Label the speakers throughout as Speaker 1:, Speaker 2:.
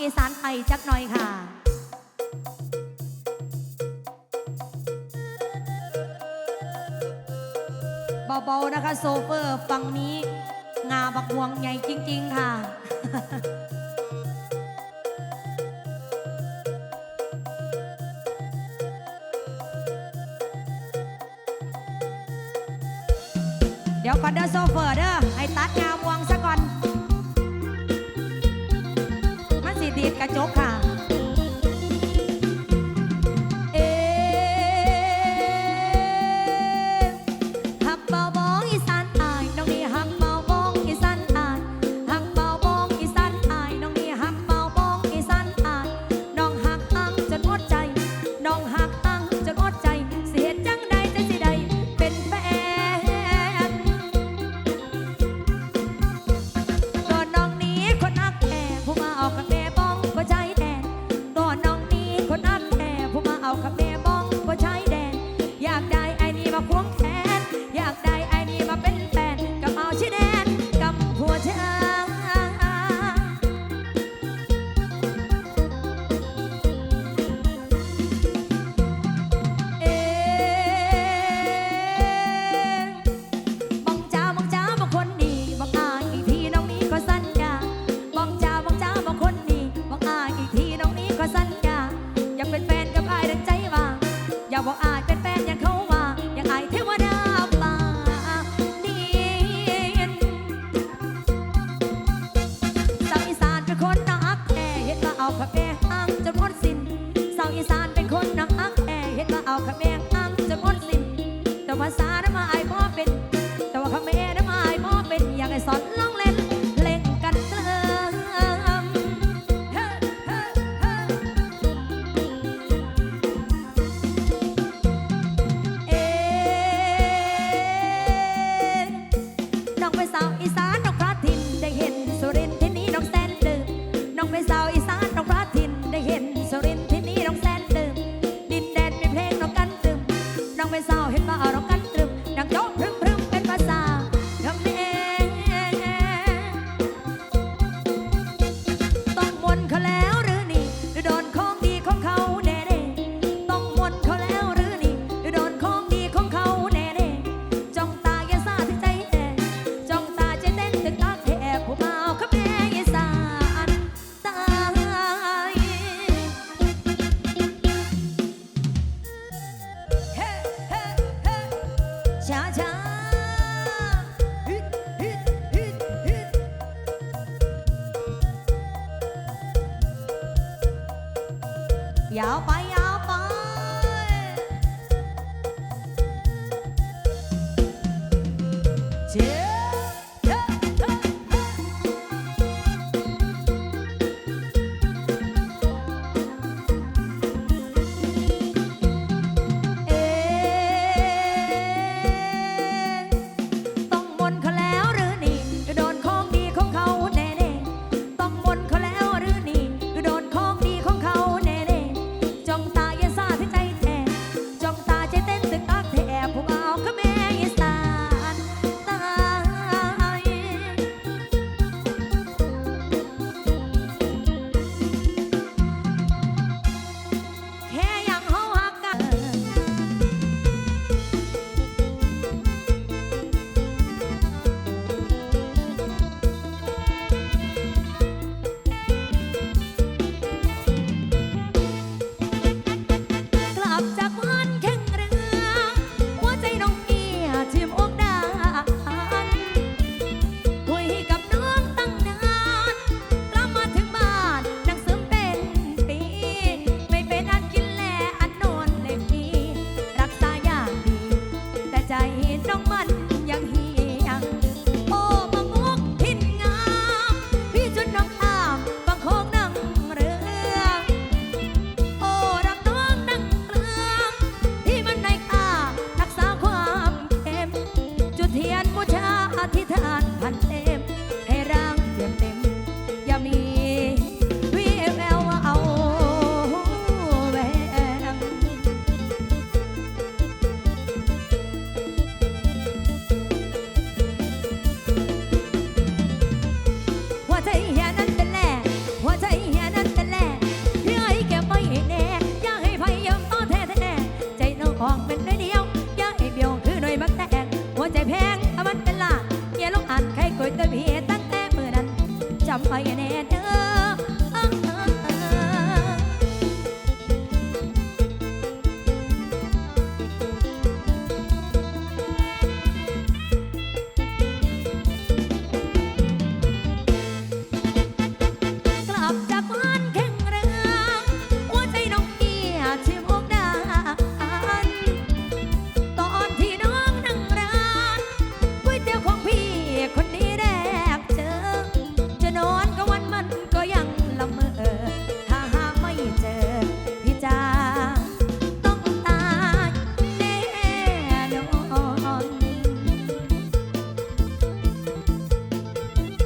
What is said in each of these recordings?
Speaker 1: อีสานไทยจักหน่อยค่ะเบาๆนะคะโซเฟอร์ฝั่งนี้ งาบักหวงใหญ่จริง ๆ ค่ะเดี๋ยวก่อนเด้อโซเฟอร์ ดีดกระจกค่ะ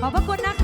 Speaker 1: ขอบพระคุณนะคะ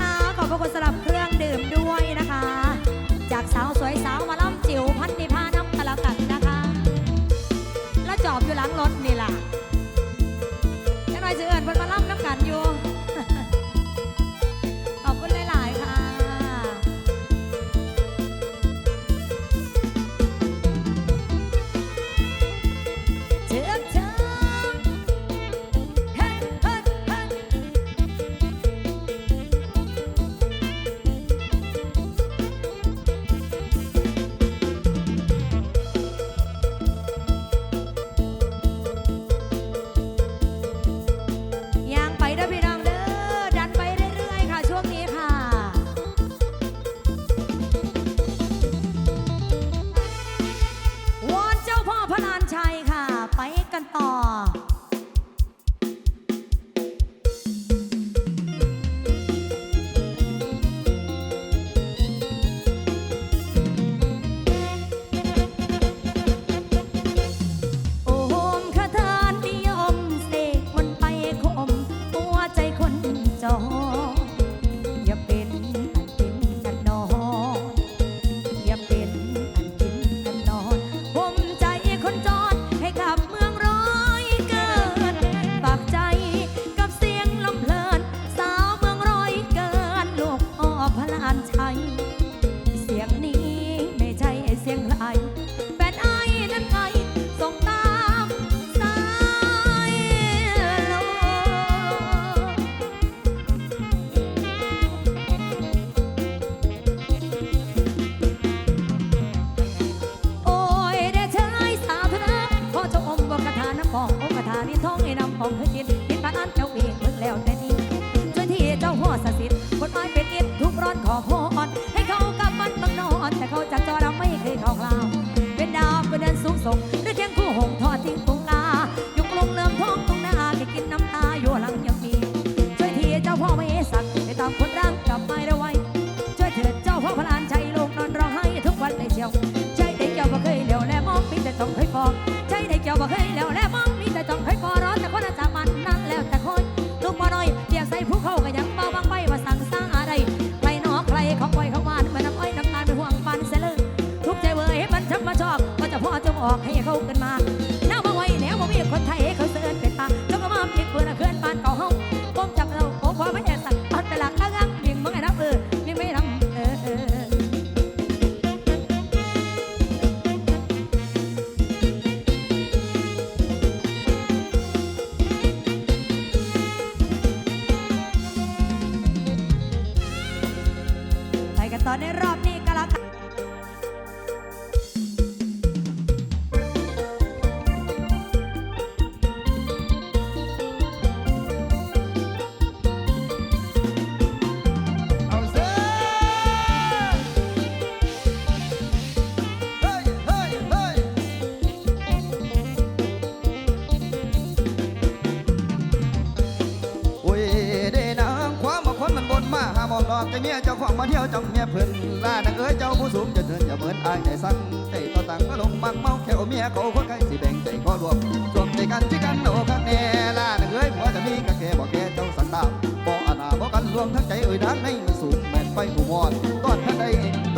Speaker 1: ยเจ้าของมาเที่ยวจังเมียเพิ่นล่านา
Speaker 2: งเอ้ยเจ้าผู้สูงจะเดินอย่าเหมือนอายใจสั่งใจต่อต่างก็ลงมักเมาแค่เอาเมียเขาคนใกลสิแบ่งใจก็รวมรวมใจกันที่กันโอ้คักแน่ล่านางเอ้ยผัวจะมีกะแค่บอกแกเจ้าสันดาบบ่อาณาบ่กันรวมทั้งใจเอ่ยดังในมันสูงแม่นไปผู้มอดตอนท่านใด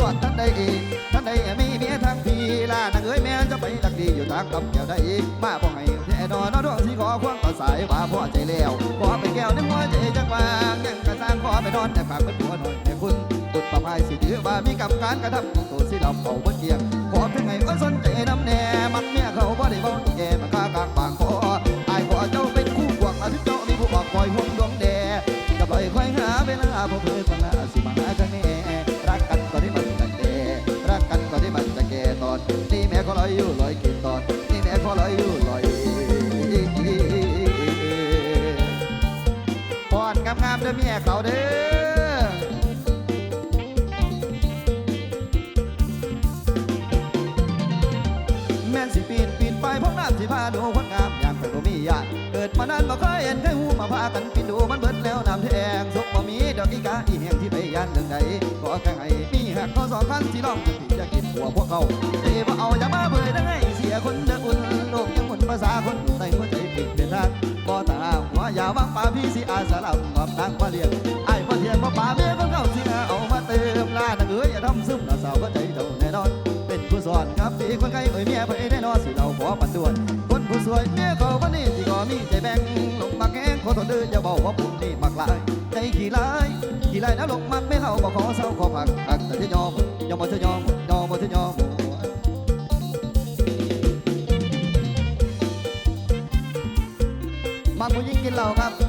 Speaker 2: ตอนท่านใดท่านใดมีเมียทางพี่ลานางเอ้ยแม่จะไปลักดีอยู่ทางกับแก้วใดมาบ่ให้แท้ดอนดวงสิขอควงต่อสายว่าพ่อใจแล้วขอเป็นแก้วในหัวใจจักวางยังกระส ไปนอนแต่ฝากเป็นตัวหน่อยแม่คุณบุตรประพายสิถือว่ามีกับการกระทำของตัวสิเราเป่าบ่เกียงขอเพียงไงก็สนใจน้ำแน่มันเมียเขาบ่ได้เบาแกมันกากลางปากคออายขอเจ้าเป็นคู่ควงอาทิตย์เจ้ามีผู้บอกคอยห่วงดวงแดกับลอยควงพบเพื่อนละสิมาหากันแน่รักกันก็ได้มันตั้งแต่รักกันก็ได้มันตั้งแก่ตอนนี่แม่ก็ลอยอยู่ลอยกินตอนนี่แม่ก็ลอยอยู่ เด้อเมียเขาเด้อแม่นสิปีนปีนไปพวกน้ำสิพาดูคนงามอยางเป็นบ่มีญาติเกิดมานานบ่เคยเห็นใครหูมาพากันปีนดูมันเบิดแล้วน้ำแทงสุกบ่มีดอกอีกาอีแห่งที่ไปยานเรื่องใดก็แค่ให้มีหักก็สองคันที่ร้องจะผิดจะกินหัวพวกเขาเอ้บ่เอาอย่ามาเบื่อได้เสียคนเดืออุ่นโลกยังหมุนภาษาคนใส่หัวใจปิดเป็นทางบ่ตาหัวอย่าวางปาพี่สิอาสาลำกับ เอ่ยเมียเผยได้นอนสิเราขอปันด่วนคนผู้สวยเมียเขาคนนี้ที่ก็มีใจแบ่งลงมักแห้งขอโทษเด้ออย่าบอกว่าผมนี่มักหลายใจขี้ลายขี้ลายนะลงมักไม่เข้าบอกขอเศร้าขอพักอักแต่ที่ยอมยอมบ่จะยอมยอมบ่จะยอมมักผู้หญิงกินเหล้าครับ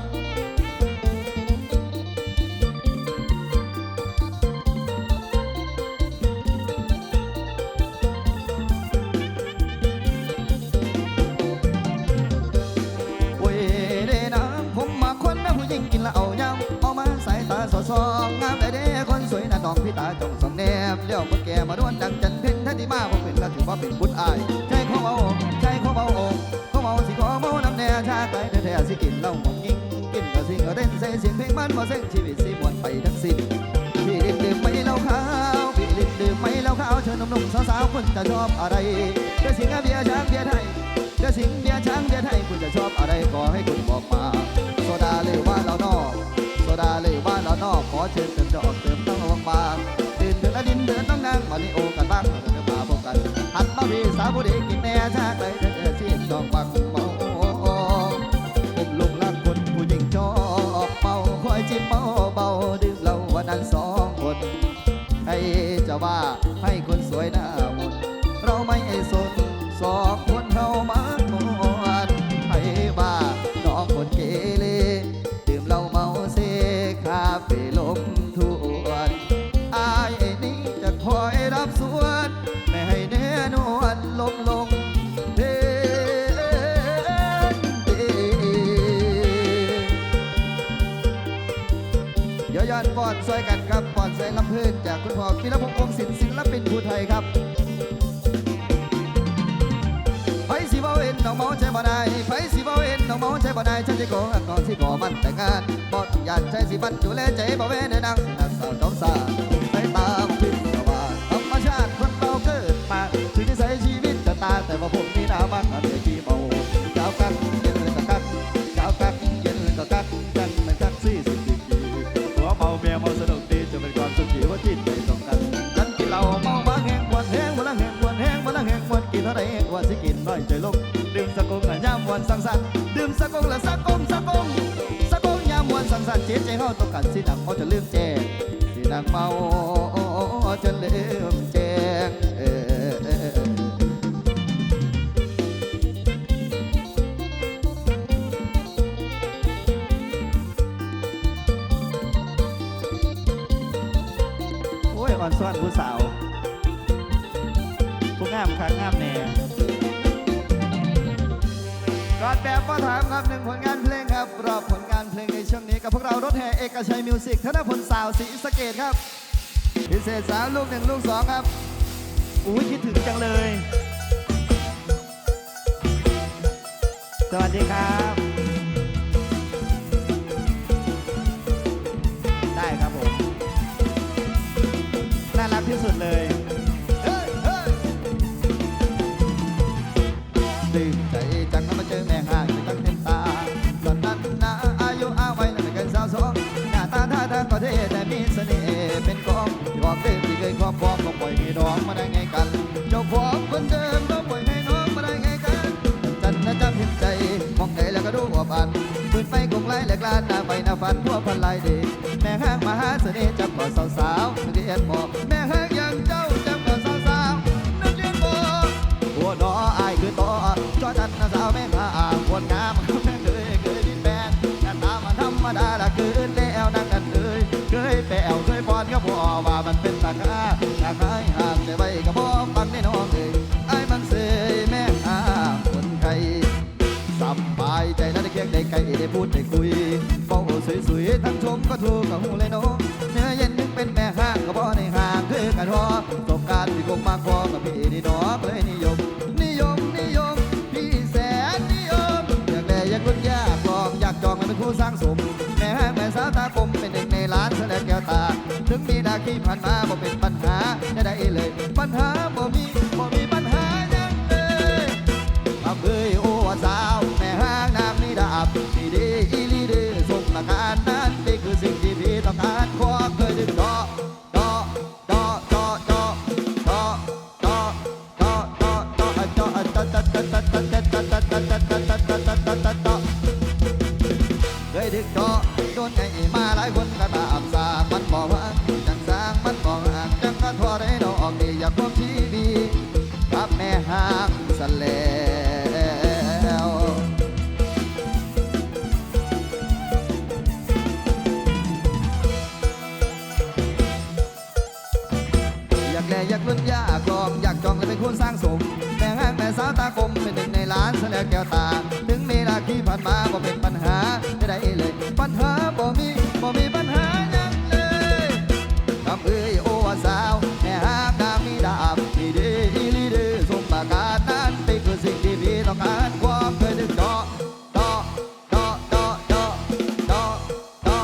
Speaker 2: สอสองงามได้เด้คนสวยนะน้องพี่ตาจ้องสองแนมเลี้ยวมาแก่มาด้วนดังจันเพ็ญท่านที่มาผมเป็นก็ถือว่าเป็นบุญอายใจเขาเบาใจเขาเบาอกเขาเบาสิขอเมาน้ำแน่ชาติไปแท้ๆสิกินเหล้าหมองยิงกินก็สิ่งก็เต้นเสียเสียงเพลงมันบ่เส้นชีวิตสิมวนไปทั้งสิ้นพี่ลินดื่มไม่เหล้าขาวพี่ลินดื่มไม่เหล้าขาวเชิญหนุ่มๆสาวๆคุณจะชอบอะไรเดี๋ยวสิงเบียร์ช้างเบียร์ไทยเดี๋ยวสิงเบียร์ช้างเบียร์ไทยคุณจะชอบอะไรขอให้คุณบอกมาโซดาเลยว่าเรานอก ดาเลยว่าเรานอกขอเชิญเติมดอกเติมต้องระวังบางดินเดินละดินเดินต้องนั่งมาริโอกันบ้างเดินมาพบกันหันมาพี่สาวผู้ดีกินแน่ชาติเลยเดินเดินสิ้นดอกบังเมาผมหลงรักคนผู้หญิงชอบเมาคอยจิ้มเมาเบาดื่มเหล้าวันนั้นสองคนให้จะว่าให้คนสวยน้า จากคุณพ่อพิรพงศ์วงศิลป์ศิลปินผู้ไทยครับไปสิบ่เห็นน้องเมาใจบ่ได้ไปสิบ่เห็นน้องเมาใจบ่ได้ฉันจะโกงก่อนสิขอมันแต่งงานบ่ต้องยานใจสิบันดูแลใจบ่แม่ในนังนักสาวจอมสา มวนสังสรรค์ดื่มสะกงละสะกงสะกงสะกงยามวนสังสรรค์เจ็บใจเฮาต้องการสิหนังเขาจะลืมแจ้งสิหนังเมาจะลืมแจ้งเออเออเออโอ้ยอ่อนซ้อนผู้สาว ผู้งามคักงามแน่ ก่อนแบบมาถามครับหนึ่งผลงานเพลงครับ รอบผลงานเพลงในช่วงนี้กับพวกเรารถแห่เอกชัยมิวสิกธนพลสาวสีสะเกตครับ พิเศษสามลูกหนึ่งลูกสองครับ อุ้ยคิดถึงจังเลย สวัสดีครับ ได้ครับผม น่ารักที่สุดเลย น้าก็เท่แต่มีเสน่ห์เป็นของของเดิมที่เคยครอบครองก็ปล่อยให้น้องมาได้ไงกัน เจ้าของคนเดิมเราปล่อยให้น้องมาได้ไงกัน จันนะจำเห็นใจมองไหนแล้วก็ดูอวบอันปืนไฟกงไล่แหลกลานหน้าไปหน้าฟันทั่วพันลายเด็กแม่ห้างมหาเสน่ห์จับก่อสาวๆนักเรียนหมอแม่ห้างยังเจ้าจับก่อสาวๆนักเรียนหมอหัวหนออายคือต่อจอจันนะสาวแม่ ตากาอยากให้ห่างแต่ไว้ก็บ่ฟังได้น้องเอ้ยไอ้มันเสยแม่อาคนไทยสบายใจและได้เคียงได้ไกลได้พูดได้คุยเฝ้าสวยๆทั้งชมก็ถูกกับหูเลยเนาะเนื้อเย็นนึงเป็นแม่ห้างก็บ่ในห่างคือกันทอประสบการที่คงมากพอกับพี่นี่เนาะเลยนิยม นิยมนิยมพี่แสนนิยมอยากได้อยากลุ้นอยากลองอยากจองให้เป็นคู่สร้างสมแม่ห้างแม่สาวตาคมเป็นเด็กในร้านแสดง ที่ผ่านมาบ่เป็นปัญหาได้ได้เลย ปัญหาบ่มี ร้างสมแม่ห้างแม่สาวตาคมเป็นหนึ่งในล้านเสยแล้วแก้วตา ถึงเวลาที่ผ่านมาบ่เป็นปัญหาได้ได้เลย ปัญหาบ่มีบ่มีปัญหายังเลยคำเอ้ยโอ้ว่าสาวแม่หางดามีดาบมีดีอีลีเดอสมประการนั้นเป็นคือสิ่งที่พี่ต้องการความเคยดึกดอดอดอดอดอดอดอ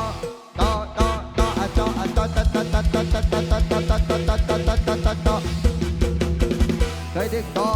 Speaker 2: ดอดอดออะจออะจอดอดอดอดอดอดอดอดอดอดอดต่อโด Oh.